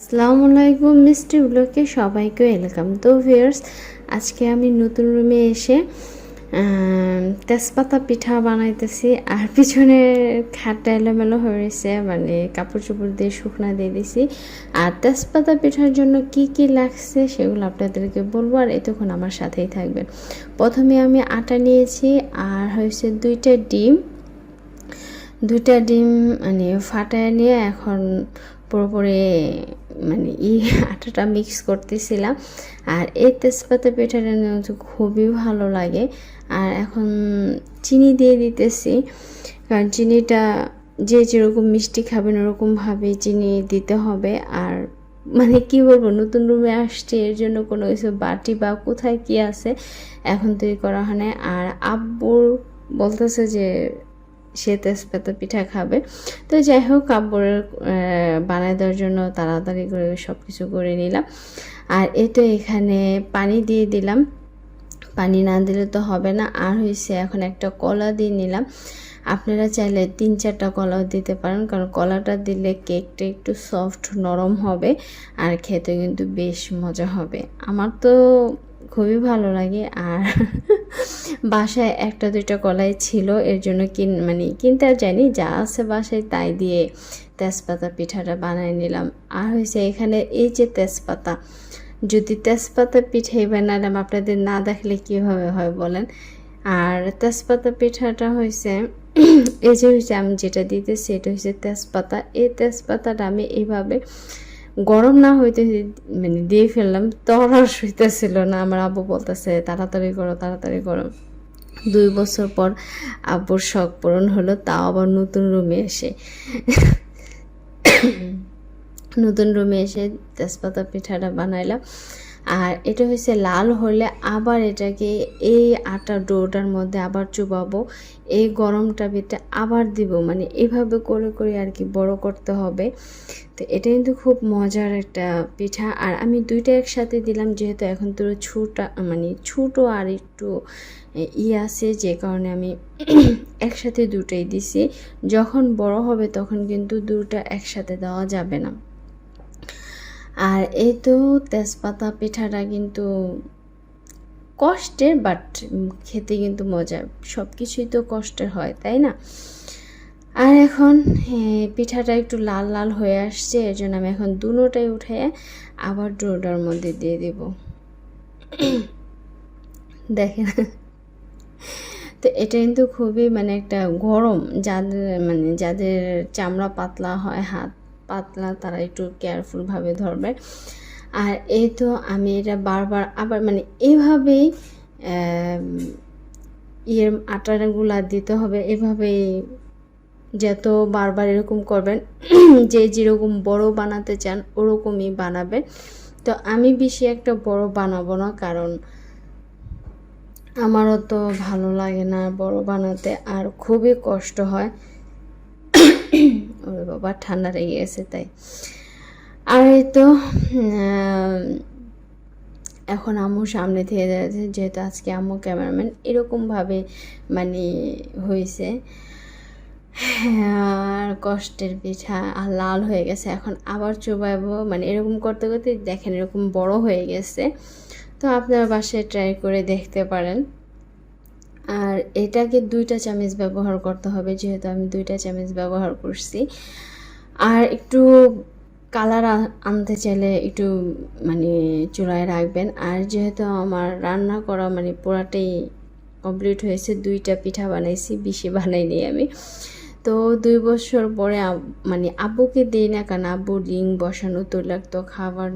আসসালামু আলাইকুম মিষ্টি ব্লকে সবাইকে ওয়েলকাম। তো ভিউয়ার্স, আজকে আমি নতুন রুমে এসে তেজপাতা পিঠা বানাইতেছি আর পিছনে খাটটা এলোমেলো হয়ে রয়েছে মানে কাপড় চোপড় দিয়ে শুকনা দিয়ে দিছি। আর তেজপাতা পিঠার জন্য কি কি লাগছে সেগুলো আপনাদেরকে বলব আর এতক্ষণ আমার সাথেই থাকবেন। প্রথমে আমি আটা নিয়েছি আর হয়েছে দুইটা ডিম। দুইটা ডিম মানে ফাটায় নিয়ে এখন পুরোপুরি মানে ই আটাটা মিক্স করতেছিলাম। আর এই তেজপাতা পিঠাটা খুবই ভালো লাগে। আর এখন চিনি দিয়ে দিতেছি। কারণ চিনিটা যে যেরকম মিষ্টি খাবেন ওরকমভাবে চিনি দিতে হবে। আর মানে কি বলব, নতুন রুমে আসছে, এর জন্য কোনো কিছু বাটি বা কোথায় কি আছে, এখন তৈরি করা হয় না আর আব্বুর বলতেছে যে সে তেজপাতা পিঠা খাবে। তো যাই হোক কাপড়ের বানায় দেওয়ার জন্য তাড়াতাড়ি করে সব কিছু করে নিলাম। আর তো এখানে পানি দিয়ে দিলাম। পানি না দিলে তো হবে না। আর হয়েছে এখন একটা কলা দিয়ে নিলাম। আপনারা চাইলে তিন চারটা কলাও দিতে পারেন, কারণ কলাটা দিলে কেকটা একটু সফট নরম হবে আর খেতে কিন্তু বেশ মজা হবে। আমার তো খুবই ভালো লাগে। আর বাসায় একটা, দুইটা কলাই ছিল, এর জন্য কিন মানে কিনতে আর যাইনি, যা আছে বাসায় তাই দিয়ে তেজপাতা পিঠাটা বানিয়ে নিলাম। আর হয়েছে এখানে এই যে তেজপাতা, যদি তেজপাতা পিঠাই বানালাম আপনাদের না দেখলে কীভাবে হয় বলেন? আর তেজপাতা পিঠাটা হয়েছে এই যে হয়েছে আমি যেটা দিতেছি, এটা হচ্ছে তেজপাতা। এই তেজপাতাটা আমি এইভাবে গরম না হইতে মানে দিয়ে ফেললাম তরাস হইতেছিল না। আমার আব্বু বলতেছে, তাড়াতাড়ি করো তাড়াতাড়ি করো। দুই বছর পর আব্বুর শখ পূরণ হলো, তাও আবার নতুন রুমে এসে। নতুন রুমে এসে তেজপাতা পিঠাটা বানাইলাম। আর এটা হচ্ছে লাল হলে আবার এটাকে এই আটা ডোটার মধ্যে আবার চুবাবো। এই গরমটা ভিতরে আবার দিব। মানে এভাবে করে করে আর কি বড় করতে হবে। তো এটা কিন্তু খুব মজার একটা পিঠা। আর আমি দুইটা একসাথে দিলাম, যেহেতু এখন তো ছোটা মানে ছোটো আর একটু ই আছে, যে কারণে আমি একসাথে দুটোই দিছি। যখন বড় হবে তখন কিন্তু দুটো একসাথে দেওয়া যাবে না। আর এই তো তেজপাতা পিঠাটা কিন্তু কষ্টের বাট খেতে কিন্তু মজা সব কিছুই তো কষ্টের হয়, তাই না? আর এখন পিঠাটা একটু লাল লাল হয়ে আসছে, এর জন্য আমি এখন দুটোটাই উঠে আবার ডোটার মধ্যে দিয়ে দেব। দেখেন। তো এটা কিন্তু খুবই মানে একটা গরম, যাদের মানে যাদের চামড়া পাতলা হয়, হাত পাতলা, তারা একটু কেয়ারফুলভাবে ধরবে। আর এই তো আমি এটা বারবার আবার মানে এভাবেই ইয়ের আটাগুলা দিতে হবে, এভাবেই যত বারবার এরকম করবেন, যে যেরকম বড় বানাতে চান, ওরকমই বানাবেন। তো আমি বেশি একটা বড় বানাবো না, কারণ আমারও তো ভালো লাগে না বড় বানাতে, আর খুবই কষ্ট হয়। ওরে বাবা, ঠান্ডা লেগে গেছে তাই। আর এই তো এখন আম্মু সামনে থেকে যাচ্ছে, যেহেতু আজকে আম্মু ক্যামেরাম্যান, এরকমভাবে মানে হয়েছে। আর কষ্টের পিঠা, আর লাল হয়ে গেছে। এখন আবার চুবাইবো মানে এরকম করতে করতে দেখেন এরকম বড় হয়ে গেছে। তো আপনারা বাসায় ট্রাই করে দেখতে পারেন। আর এটাকে দুইটা চামচ ব্যবহার করতে হবে, যেহেতু আমি দুইটা চামচ ব্যবহার করছি। আর একটু কালার আনতে চাইলে একটু মানে চুলায় রাখবেন। আর যেহেতু আমার রান্না করা মানে পুরাটাই কমপ্লিট হয়েছে, দুইটা পিঠা বানাইছি, বেশি বানাইনি আমি। তো দুই বছর পরে মানে আব্বুকে দিই না কারণ আব্বু রিং বসানো তৈলাক্ত খাবার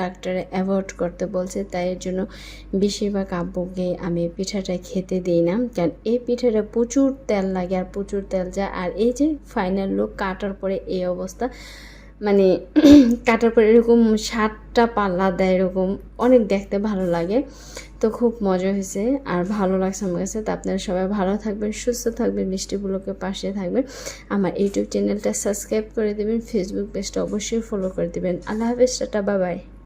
ডাক্তারে অ্যাভয়েড করতে বলছে, তাই এর জন্য বেশিরভাগ আব্বুকে আমি পিঠাটা খেতে দিই না। কারণ এই পিঠাটা প্রচুর তেল লাগে আর প্রচুর তেল যায়। আর এই যে ফাইনাল লোক কাটার পরে এই অবস্থা মানে কাটার পরে এরকম সাতটা পাল্লা দেয় এরকম, অনেক দেখতে ভালো লাগে। তো খুব মজা হয়েছে আর ভালো লাগছে আমার কাছে। তো আপনারা সবাই ভালো থাকবেন, সুস্থ থাকবেন, মিষ্টিগুলোকে পাশে থাকবেন। আমার ইউটিউব চ্যানেলটা সাবস্ক্রাইব করে দেবেন ফেসবুক পেজটা অবশ্যই ফলো করে দেবেন। আল্লাহ হাফেজ, টাটা বাবাই